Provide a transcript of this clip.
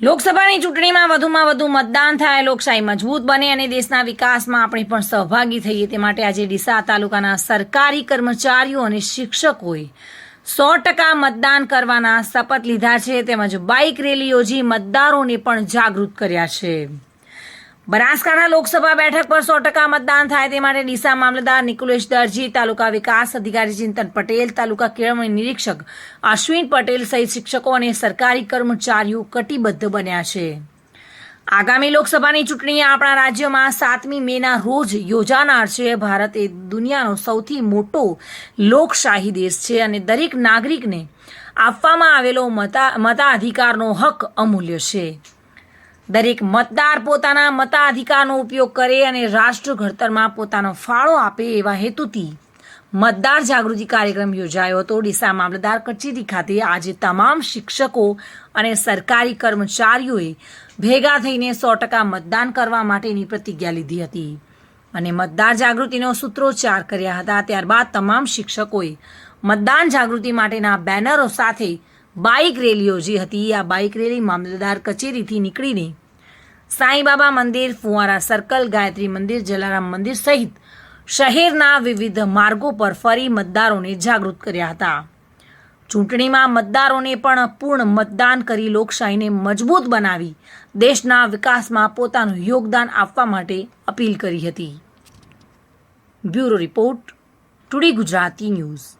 લોકસભાની ચૂંટણીમાં વધુમાં વધુ મતદાન થાય, લોકશાહી મજબૂત બને અને દેશના વિકાસમાં આપણે પણ સહભાગી થઈએ તે માટે આજે ડીસા તાલુકાના સરકારી કર્મચારીઓ અને શિક્ષકોએ સો ટકા મતદાન કરવાના શપથ લીધા છે તેમજ બાઇક રેલી યોજી મતદારોને પણ જાગૃત કર્યા છે. બનાસકાંઠા લોકસભા બેઠક પર સો ટકા મતદાન થાય તે માટે ડીસા મામલતદાર નિકુલેશ દરજી, તાલુકા વિકાસ અધિકારી ચિંતન પટેલ, તાલુકા કેળવણી નિરીક્ષક અશ્વિન પટેલ સહિત શિક્ષકો અને સરકારી કર્મચારીઓ કટિબદ્ધ બન્યા છે. આગામી લોકસભાની ચૂંટણી આપણા રાજ્યમાં સાતમી મેના રોજ યોજાનાર છે. ભારત એ દુનિયાનો સૌથી મોટો લોકશાહી દેશ છે અને દરેક નાગરિકને આપવામાં આવેલો મતા, મતાધિકારનો હક અમૂલ્ય છે. દરેક મતદાર પોતાના મતાધિકારનો ઉપયોગ કરે અને રાષ્ટ્ર ઘડતરમાં પોતાનો ફાળો આપે એવા હેતુથી મતદાર જાગૃતિ કાર્યક્રમ યોજાયો હતો. ડીસા મામલતદાર કચેરી ખાતે આજે તમામ શિક્ષકો અને સરકારી કર્મચારીઓએ ભેગા થઈને સો ટકા મતદાન કરવા માટેની પ્રતિજ્ઞા લીધી હતી અને મતદાર જાગૃતિનો સૂત્રોચ્ચાર કર્યા હતા. ત્યારબાદ તમામ શિક્ષકોએ મતદાન જાગૃતિ માટેના બેનરો સાથે બાઇક રેલી યોજી હતી, આ બાઇક રેલી મામલતદાર કચેરીથી નીકળીને સાંઈબાબા મંદિર, ફુવારા સર્કલ, ગાયત્રી મંદિર, જલારામ મંદિર સહિત શહેરના વિવિધ માર્ગો પર ફરી મતદારોને જાગૃત કર્યા હતા. ચૂંટણીમાં મતદારોને પણ પૂર્ણ મતદાન કરી લોકશાહીને મજબૂત બનાવી દેશના વિકાસમાં પોતાનું યોગદાન આપવા માટે અપીલ કરી હતી. Bureau report, today Gujarati news.